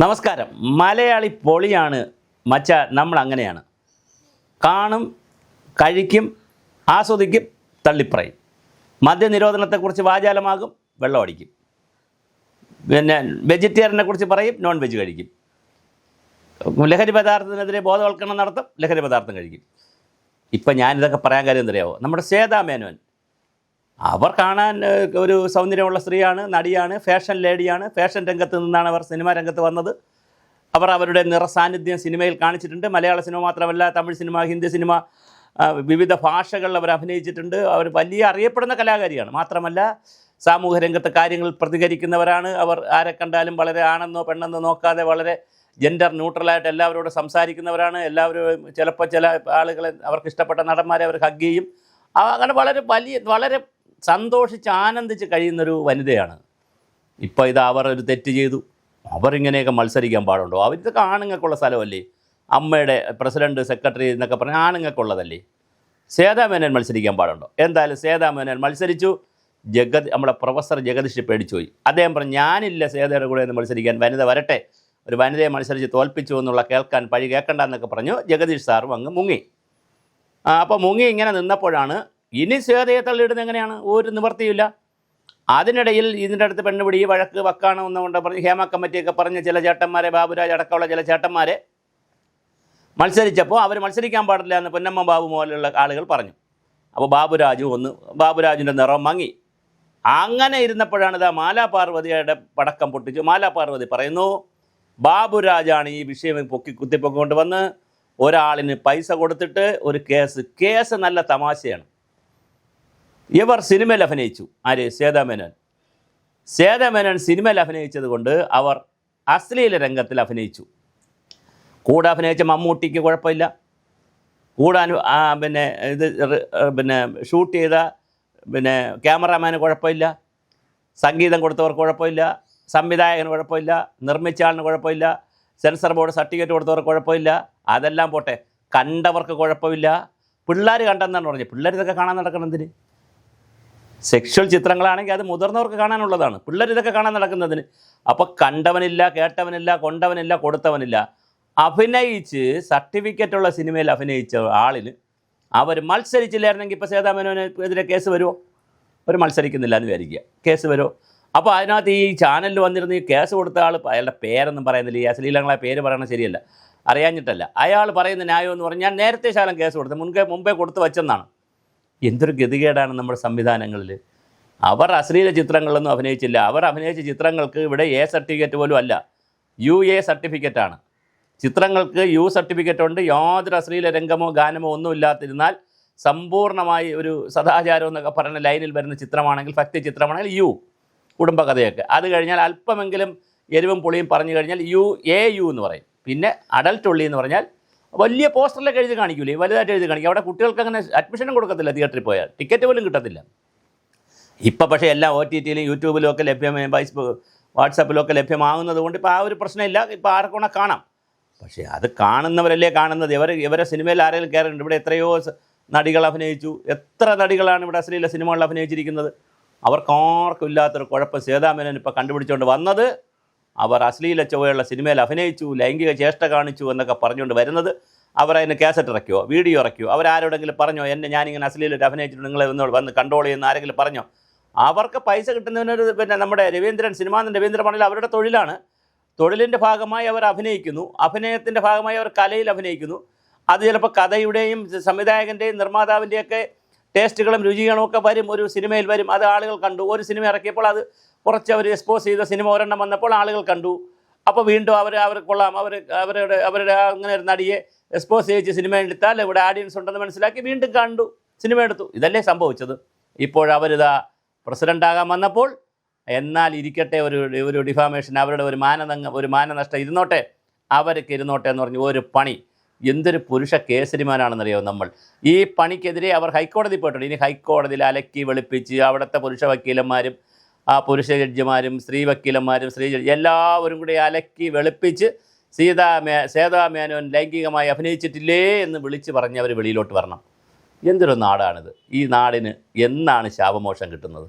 നമസ്കാരം. മലയാളി പൊളിയാണ്. മച്ച നമ്മൾ അങ്ങനെയാണ്. കാണും കഴിക്കും ആസ്വദിക്കും തള്ളിപ്പറയും. മദ്യനിരോധനത്തെക്കുറിച്ച് വാചാലമാകും വെള്ളം അടിക്കും. പിന്നെ വെജിറ്റേറിയനെ കുറിച്ച് പറയും നോൺ വെജ് കഴിക്കും. ലഹരി പദാർത്ഥത്തിനെതിരെ ബോധവൽക്കരണം നടത്തും ലഹരി പദാർത്ഥം കഴിക്കും. ഇപ്പം ഞാനിതൊക്കെ പറയാൻ കാര്യം എന്തറിയാവോ നമ്മുടെ ശ്വേതാ മേനോൻ അവർ കാണാൻ ഒരു സൗന്ദര്യമുള്ള സ്ത്രീയാണ് നടിയാണ് ഫാഷൻ ലേഡിയാണ്. ഫാഷൻ രംഗത്ത് നിന്നാണ് അവർ സിനിമാ രംഗത്ത് വന്നത്. അവർ അവരുടെ നിറസാന്നിധ്യം സിനിമയിൽ കാണിച്ചിട്ടുണ്ട്. മലയാള സിനിമ മാത്രമല്ല തമിഴ് സിനിമ ഹിന്ദി സിനിമ വിവിധ ഭാഷകളിൽ അവർ അഭിനയിച്ചിട്ടുണ്ട്. അവർ വലിയ അറിയപ്പെടുന്ന കലാകാരിയാണ്. മാത്രമല്ല സാമൂഹ്യ രംഗത്തെ കാര്യങ്ങൾ പ്രതികരിക്കുന്നവരാണ്. അവർ ആരെ കണ്ടാലും വളരെ ആണെന്നോ പെണ്ണെന്നോ നോക്കാതെ വളരെ ജെൻഡർ ന്യൂട്രലായിട്ട് എല്ലാവരോടും സംസാരിക്കുന്നവരാണ്. എല്ലാവരും ചിലപ്പോൾ ചില ആളുകളെ അവർക്ക് ഇഷ്ടപ്പെട്ട നടന്മാരെ അവർ ഹഗ് ചെയ്യും. അങ്ങനെ വളരെ വലിയ വളരെ സന്തോഷിച്ച് ആനന്ദിച്ച് കഴിയുന്നൊരു വനിതയാണ്. ഇപ്പോൾ ഇത് അവർ ഒരു തെറ്റ് ചെയ്തു. അവരിങ്ങനെയൊക്കെ മത്സരിക്കാൻ പാടുണ്ടോ? അവരിതൊക്കെ ആണുങ്ങൾക്കുള്ള സ്ഥലമല്ലേ? അമ്മയുടെ പ്രസിഡന്റ് സെക്രട്ടറി എന്നൊക്കെ പറഞ്ഞാൽ ആണുങ്ങൾക്കുള്ളതല്ലേ? സേതാമേനൻ മത്സരിക്കാൻ പാടുണ്ടോ? എന്തായാലും സേതാമേനൻ മത്സരിച്ചു. ജഗത് നമ്മുടെ പ്രൊഫസർ ജഗദീഷ് പേടിച്ചുപോയി. അദ്ദേഹം പറഞ്ഞു ഞാനില്ല സേതയുടെ കൂടെ മത്സരിക്കാൻ. വനിത വരട്ടെ. ഒരു വനിതയെ മത്സരിച്ച് തോൽപ്പിച്ചു എന്നുള്ള കേൾക്കാൻ പഴി കേൾക്കണ്ട എന്നൊക്കെ പറഞ്ഞു ജഗദീഷ് സാറും അങ്ങ് മുങ്ങി. അപ്പോൾ മുങ്ങി ഇങ്ങനെ നിന്നപ്പോഴാണ് ഇനി ശ്വേതയെ തള്ളിയിടുന്നത് എങ്ങനെയാണ്? ഒരു നിവർത്തിയില്ല അതിനിടയിൽ ഇതിന്റെ അടുത്ത് പെണ്ണുപിടി വഴക്ക് വക്കാണ് എന്നുകൊണ്ട് പറഞ്ഞ് ഹേമ കമ്മിറ്റിയൊക്കെ പറഞ്ഞ ചില ചേട്ടന്മാരെ ബാബുരാജ് അടക്കമുള്ള ചില ചേട്ടന്മാരെ മത്സരിച്ചപ്പോൾ അവർ മത്സരിക്കാൻ പാടില്ല എന്ന് പൊന്നമ്മ ബാബു പോലുള്ള ആളുകൾ പറഞ്ഞു. അപ്പോൾ ബാബുരാജു ഒന്ന് ബാബുരാജിന്റെ നിറം മങ്ങി. അങ്ങനെ ഇരുന്നപ്പോഴാണ് ഇതാ മാലാ പാർവതിയുടെ പടക്കം പൊട്ടിച്ചു. മാലാ പാർവതി പറയുന്നു ബാബുരാജാണ് ഈ വിഷയം പൊക്കി കുത്തിപ്പൊക്കൊണ്ട് വന്ന് ഒരാളിന് പൈസ കൊടുത്തിട്ട് ഒരു കേസ്. കേസ് നല്ല തമാശയാണ്. ഇവർ സിനിമയിൽ അഭിനയിച്ചു. ആര്? സേതാമേനോൻ സേതാമേനോൻ സിനിമയിൽ അഭിനയിച്ചത് കൊണ്ട് അവർ അശ്ലീല രംഗത്തിൽ അഭിനയിച്ചു. കൂടെ അഭിനയിച്ച മമ്മൂട്ടിക്ക് കുഴപ്പമില്ല. കൂടെ അനു ആ, പിന്നെ ഇത് പിന്നെ ഷൂട്ട് ചെയ്ത പിന്നെ ക്യാമറാമാന് കുഴപ്പമില്ല. സംഗീതം കൊടുത്തവർക്ക് കുഴപ്പമില്ല. സംവിധായകന് കുഴപ്പമില്ല. നിർമ്മിച്ച ആളിന് കുഴപ്പമില്ല. സെൻസർ ബോർഡ് സർട്ടിഫിക്കറ്റ് കൊടുത്തവർക്ക് കുഴപ്പമില്ല. അതെല്ലാം പോട്ടെ. കണ്ടവർക്ക് കുഴപ്പമില്ല. പിള്ളേർ കണ്ടെന്നാണ് പറഞ്ഞത്. പിള്ളേർ ഇതൊക്കെ കാണാൻ നടക്കണതിന് സെക്ഷൽ ചിത്രങ്ങളാണെങ്കിൽ അത് മുതിർന്നവർക്ക് കാണാനുള്ളതാണ്. പിള്ളേർ ഇതൊക്കെ കാണാൻ നടക്കുന്നതിന്. അപ്പോൾ കണ്ടവനില്ല കേട്ടവനില്ല കൊണ്ടവനില്ല കൊടുത്തവനില്ല. അഭിനയിച്ച് സർട്ടിഫിക്കറ്റുള്ള സിനിമയിൽ അഭിനയിച്ച ആളിന് അവർ മത്സരിച്ചില്ലായിരുന്നെങ്കിൽ ഇപ്പോൾ സേതാമേനോന് എതിരെ കേസ് വരുമോ അവർ മത്സരിക്കുന്നില്ല എന്ന് വിചാരിക്കുക. കേസ് വരുമോ അപ്പോൾ അതിനകത്ത് ഈ ചാനലിൽ വന്നിരുന്ന ഈ കേസ് കൊടുത്ത ആൾ അയാളുടെ പേരൊന്നും പറയുന്നില്ല. ഈ അശ്ലീലങ്ങളെ പേര് പറയണത് ശരിയല്ല. അറിയാഞ്ഞിട്ടല്ല. അയാൾ പറയുന്ന ന്യായം എന്ന് പറഞ്ഞാൽ ഞാൻ നേരത്തെ ശാലം കേസ് കൊടുത്തു. മുൻപേ മുമ്പേ കൊടുത്തു വെച്ചെന്നാണ്. എന്തൊരു ഗതികേടാണ് നമ്മുടെ സംവിധാനങ്ങളിൽ. അവർ അശ്ലീല ചിത്രങ്ങളൊന്നും അഭിനയിച്ചില്ല. അവർ അഭിനയിച്ച ചിത്രങ്ങൾക്ക് ഇവിടെ എ സർട്ടിഫിക്കറ്റ് പോലും അല്ല. യു എ സർട്ടിഫിക്കറ്റാണ് ചിത്രങ്ങൾക്ക് യു സർട്ടിഫിക്കറ്റ് ഉണ്ട്. യാതൊരു അശ്ലീല രംഗമോ ഗാനമോ ഒന്നും ഇല്ലാതിരുന്നാൽ സമ്പൂർണമായി ഒരു സദാചാരം എന്നൊക്കെ പറയുന്ന ലൈനിൽ വരുന്ന ചിത്രമാണെങ്കിൽ ഭക്തി ചിത്രമാണെങ്കിൽ യു കുടുംബകഥയൊക്കെ. അത് കഴിഞ്ഞാൽ അല്പമെങ്കിലും എരിവും പുളിയും പറഞ്ഞു കഴിഞ്ഞാൽ യു എ യു എന്ന് പറയും. പിന്നെ അഡൽട്ട് ഉള്ളി എന്ന് പറഞ്ഞാൽ വലിയ പോസ്റ്ററിലൊക്കെ എഴുതി കാണിക്കൂലേ? വലുതായിട്ട് എഴുതി കാണിക്കും അവിടെ കുട്ടികൾക്ക് അങ്ങനെ അഡ്മിഷനും കൊടുക്കത്തില്ല തിയേറ്ററിൽ പോയാൽ. ടിക്കറ്റ് പോലും കിട്ടത്തില്ല. ഇപ്പം പക്ഷേ എല്ലാം ഒ ടി ടിയിലും യൂട്യൂബിലും ഒക്കെ ലഭ്യമായി ഫേസ്ബുക്ക് വാട്സാപ്പിലും ഒക്കെ ലഭ്യമാകുന്നത് കൊണ്ട് ഇപ്പോൾ ആ ഒരു പ്രശ്നമില്ല. ഇപ്പോൾ ആർക്കൊണ കാണാം. പക്ഷേ അത് കാണുന്നവരല്ലേ കാണുന്നത്? ഇവർ ഇവരെ സിനിമയിൽ ആരെങ്കിലും കയറുന്നുണ്ട് ഇവിടെ എത്രയോ നടികൾ അഭിനയിച്ചു. എത്ര നടികളാണ് ഇവിടെ അശ്ലീല സിനിമകളിൽ അഭിനയിച്ചിരിക്കുന്നത്? അവർക്കാർക്കും ഇല്ലാത്തൊരു കുഴപ്പം. സേതാമേനൻ ഇപ്പോൾ കണ്ടുപിടിച്ചുകൊണ്ട് വന്നത് അവർ അശ്ലീല ചൊവ്വയുള്ള സിനിമയിൽ അഭിനയിച്ചു ലൈംഗിക ചേഷ്ട കാണിച്ചു എന്നൊക്കെ പറഞ്ഞുകൊണ്ട് വരുന്നത് അവർ അതിന് കാസറ്റ് ഇറക്കിയോ വീഡിയോ ഇറക്കിയോ? അവരാരോടെങ്കിലും പറഞ്ഞോ എന്നെ ഞാനിങ്ങനെ അശ്ലീലായിട്ട് അഭിനയിച്ചിട്ട് നിങ്ങളെ ഒന്ന് വന്ന് കൺട്രോൾ ചെയ്യുന്ന ആരെങ്കിലും പറഞ്ഞോ? അവർക്ക് പൈസ കിട്ടുന്നതിനൊരു പിന്നെ നമ്മുടെ രവീന്ദ്രൻ സിനിമാനന്ദൻ രവീന്ദ്രമാണിൽ അവരുടെ തൊഴിലാണ്. തൊഴിലിന്റെ ഭാഗമായി അവർ അഭിനയിക്കുന്നു അഭിനയത്തിന്റെ ഭാഗമായി അവർ കലയിൽ അഭിനയിക്കുന്നു. അത് ചിലപ്പോൾ കഥയുടെയും സംവിധായകന്റെയും നിർമ്മാതാവിന്റെയൊക്കെ ടേസ്റ്റുകളും രുചികളും ഒക്കെ വരും ഒരു സിനിമയിൽ വരും. അത് ആളുകൾ കണ്ടു. ഒരു സിനിമ ഇറക്കിയപ്പോൾ അത് കുറച്ച് അവർ എക്സ്പോസ് ചെയ്ത സിനിമ ഒരെണ്ണം വന്നപ്പോൾ ആളുകൾ കണ്ടു. അപ്പോൾ വീണ്ടും അവർ അവർ കൊള്ളാം. അവർ അവരുടെ അവരുടെ അങ്ങനെ ഒരു നടിയെ എക്സ്പോസ് ചെയ്ത് സിനിമ എടുത്താൽ ഇവിടെ ഓഡിയൻസ് ഉണ്ടെന്ന് മനസ്സിലാക്കി വീണ്ടും കണ്ടു സിനിമ എടുത്തു. ഇതല്ലേ സംഭവിച്ചത്. ഇപ്പോഴവരിതാ പ്രസിഡന്റാകാൻ വന്നപ്പോൾ എന്നാൽ ഇരിക്കട്ടെ ഒരു ഒരു ഡിഫാമേഷൻ അവരുടെ ഒരു മാനദണ്ഡം ഒരു മാനനഷ്ടം ഇരുന്നോട്ടെ. അവർക്ക് ഇരുന്നോട്ടെ എന്ന് പറഞ്ഞു ഒരു പണി. എന്തൊരു പുരുഷ കേസരിമാനാണെന്നറിയോ നമ്മൾ? ഈ പണിക്കെതിരെ അവർ ഹൈക്കോടതി പോയിട്ടുണ്ട്. ഇനി ഹൈക്കോടതിയിൽ അലക്കി വെളുപ്പിച്ച് അവിടുത്തെ പുരുഷ വക്കീലന്മാരും ആ പുരുഷ ജഡ്ജിമാരും സ്ത്രീ വക്കീലന്മാരും സ്ത്രീ ജഡ്ജി എല്ലാവരും കൂടി അലക്കി വെളുപ്പിച്ച് സീതാ മേ സേതാ മേനോൻ ലൈംഗികമായി അഭിനയിച്ചിട്ടില്ലേ എന്ന് വിളിച്ച് പറഞ്ഞ് അവർ വെളിയിലോട്ട് വരണം. എന്തൊരു നാടാണിത്? ഈ നാടിന് എന്നാണ് ശാപമോഷം കിട്ടുന്നത്?